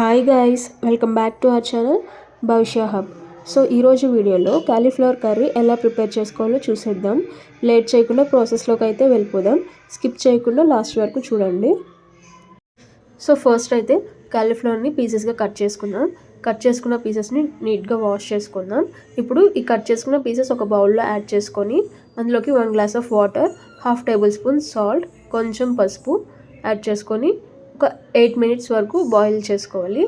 Hi guys welcome back to our channel Bhavishya hub so ఈరోజు వీడియోలో cauliflower curry ఎలా prepare చేసుకోవాలో చూసేద్దాం. లేట్ చేయకుండా ప్రాసెస్లోకి అయితే వెళ్ళిపోదాం. స్కిప్ చేయకుండా లాస్ట్ వరకు చూడండి. సో ఫస్ట్ అయితే కాలీఫ్లవర్ని పీసెస్గా కట్ చేసుకుందాం. కట్ చేసుకున్న పీసెస్ని నీట్గా వాష్ చేసుకుందాం. ఇప్పుడు ఈ కట్ చేసుకున్న పీసెస్ ఒక బౌల్లో యాడ్ చేసుకొని అందులోకి one glass of water half tablespoon salt కొంచెం పసుపు యాడ్ చేసుకొని ఒక ఎయిట్ మినిట్స్ వరకు బాయిల్ చేసుకోవాలి.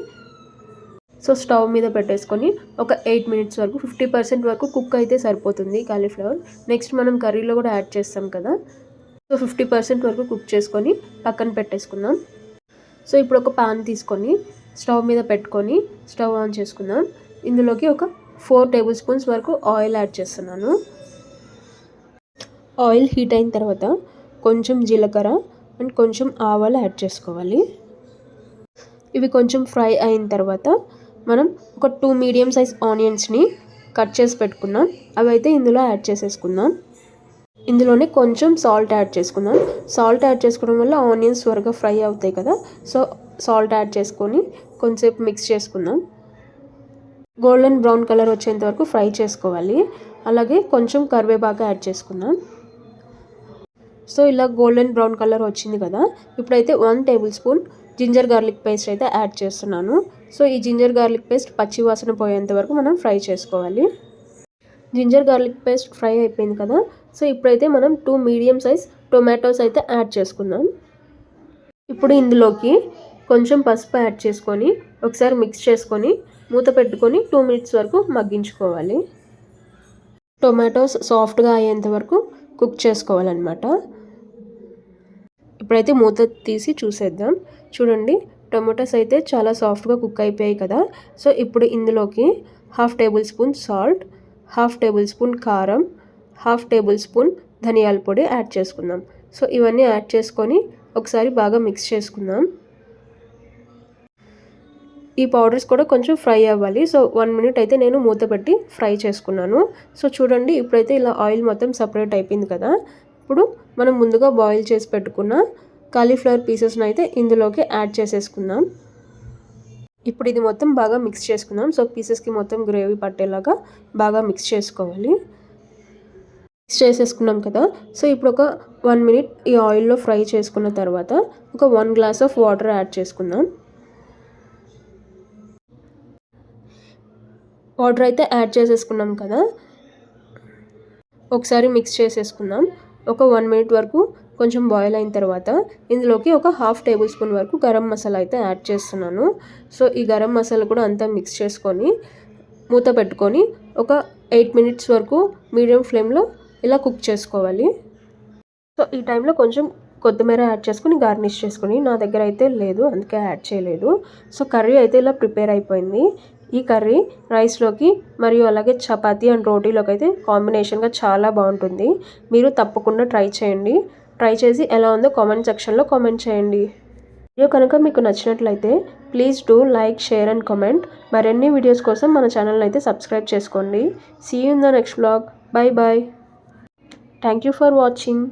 సో స్టవ్ మీద పెట్టేసుకొని ఒక ఎయిట్ మినిట్స్ వరకు ఫిఫ్టీ పర్సెంట్ వరకు కుక్ అయితే సరిపోతుంది కాలీఫ్లవర్. నెక్స్ట్ మనం కర్రీలో కూడా యాడ్ చేస్తాం కదా. సో ఫిఫ్టీ పర్సెంట్ వరకు కుక్ చేసుకొని పక్కన పెట్టేసుకుందాం. సో ఇప్పుడు ఒక పాన్ తీసుకొని స్టవ్ మీద పెట్టుకొని స్టవ్ ఆన్ చేసుకుందాం. ఇందులోకి ఒక ఫోర్ టేబుల్ స్పూన్స్ వరకు ఆయిల్ యాడ్ చేస్తున్నాను. ఆయిల్ హీట్ అయిన తర్వాత కొంచెం జీలకర్ర అండ్ కొంచెం ఆవాలు యాడ్ చేసుకోవాలి. ఇవి కొంచెం ఫ్రై అయిన తర్వాత మనం ఒక టూ మీడియం సైజ్ ఆనియన్స్ని కట్ చేసి పెట్టుకున్నాం. అవి అయితే ఇందులో యాడ్ చేసేసుకుందాం. ఇందులోనే కొంచెం సాల్ట్ యాడ్ చేసుకుందాం. సాల్ట్ యాడ్ చేసుకోవడం వల్ల ఆనియన్స్ త్వరగా ఫ్రై అవుతాయి కదా. సో సాల్ట్ యాడ్ చేసుకొని కొంచెంసేపు మిక్స్ చేసుకుందాం. గోల్డెన్ బ్రౌన్ కలర్ వచ్చేంత వరకు ఫ్రై చేసుకోవాలి. అలాగే కొంచెం కరివేపాకు యాడ్ చేసుకుందాం. సో ఇలా గోల్డెన్ బ్రౌన్ కలర్ వచ్చింది కదా. ఇప్పుడైతే one tablespoon ginger garlic paste అయితే యాడ్ చేస్తున్నాను. సో ఈ జింజర్ గార్లిక్ పేస్ట్ పచ్చి వాసన పోయేంత వరకు మనం ఫ్రై చేసుకోవాలి. జింజర్ గార్లిక్ పేస్ట్ ఫ్రై అయిపోయింది కదా. సో ఇప్పుడైతే మనం టూ మీడియం సైజ్ టొమాటోస్ అయితే యాడ్ చేసుకుందాం. ఇప్పుడు ఇందులోకి కొంచెం పసుపు యాడ్ చేసుకొని ఒకసారి మిక్స్ చేసుకొని మూత పెట్టుకొని టూ మినిట్స్ వరకు మగ్గించుకోవాలి. టొమాటోస్ సాఫ్ట్గా అయ్యేంత వరకు కుక్ చేసుకోవాలన్నమాట. ఇప్పుడైతే మూత తీసి చూసేద్దాం. చూడండి టొమాటోస్ అయితే చాలా సాఫ్ట్గా కుక్ అయిపోయాయి కదా. సో ఇప్పుడు ఇందులోకి half tablespoon salt half tablespoon కారం హాఫ్ టేబుల్ స్పూన్ ధనియాల పొడి యాడ్ చేసుకుందాం. సో ఇవన్నీ యాడ్ చేసుకొని ఒకసారి బాగా మిక్స్ చేసుకుందాం. ఈ పౌడర్స్ కూడా కొంచెం ఫ్రై అవ్వాలి. సో వన్ మినిట్ అయితే నేను మూత పెట్టి ఫ్రై చేసుకున్నాను. సో చూడండి ఇప్పుడైతే ఇలా ఆయిల్ మొత్తం సపరేట్ అయిపోయింది కదా. ఇప్పుడు మనం ముందుగా బాయిల్ చేసి పెట్టుకున్న కాలీఫ్లవర్ పీసెస్ని అయితే ఇందులోకి యాడ్ చేసేసుకుందాం. ఇప్పుడు ఇది మొత్తం బాగా మిక్స్ చేసుకుందాం. సో పీసెస్కి మొత్తం గ్రేవీ పట్టేలాగా బాగా మిక్స్ చేసుకోవాలి. మిక్స్ చేసేసుకున్నాం కదా. సో ఇప్పుడు ఒక వన్ మినిట్ ఈ ఆయిల్లో ఫ్రై చేసుకున్న తర్వాత ఒక one glass of water add చేసుకుందాం. వాటర్ అయితే యాడ్ చేసేసుకున్నాం కదా. ఒకసారి మిక్స్ చేసేసుకుందాం. ఒక వన్ మినిట్ వరకు కొంచెం బాయిల్ అయిన తర్వాత ఇందులోకి ఒక హాఫ్ టేబుల్ స్పూన్ వరకు గరం మసాలా అయితే యాడ్ చేస్తున్నాను. సో ఈ గరం మసాలా కూడా అంతా మిక్స్ చేసుకొని మూత పెట్టుకొని ఒక ఎయిట్ మినిట్స్ వరకు మీడియం ఫ్లేమ్లో ఇలా కుక్ చేసుకోవాలి. సో ఈ టైంలో కొంచెం కొత్తిమీర యాడ్ చేసుకుని గార్నిష్ చేసుకుని నా దగ్గర అయితే లేదు అందుకే యాడ్ చేయలేదు. సో కర్రీ అయితే ఇలా ప్రిపేర్ అయిపోయింది. ఈ కర్రీ రైస్లోకి మరియు అలాగే చపాతీ అండ్ రోటీలోకి అయితే కాంబినేషన్గా చాలా బాగుంటుంది. మీరు తప్పకుండా ట్రై చేయండి. ట్రై చేసి ఎలా ఉందో కామెంట్ సెక్షన్లో కామెంట్ చేయండి. వీడియో కనుక మీకు నచ్చినట్లయితే please do like share and comment మరిన్ని వీడియోస్ కోసం మన ఛానల్ని అయితే సబ్స్క్రైబ్ చేసుకోండి. See in the next blog bye bye thank you for watching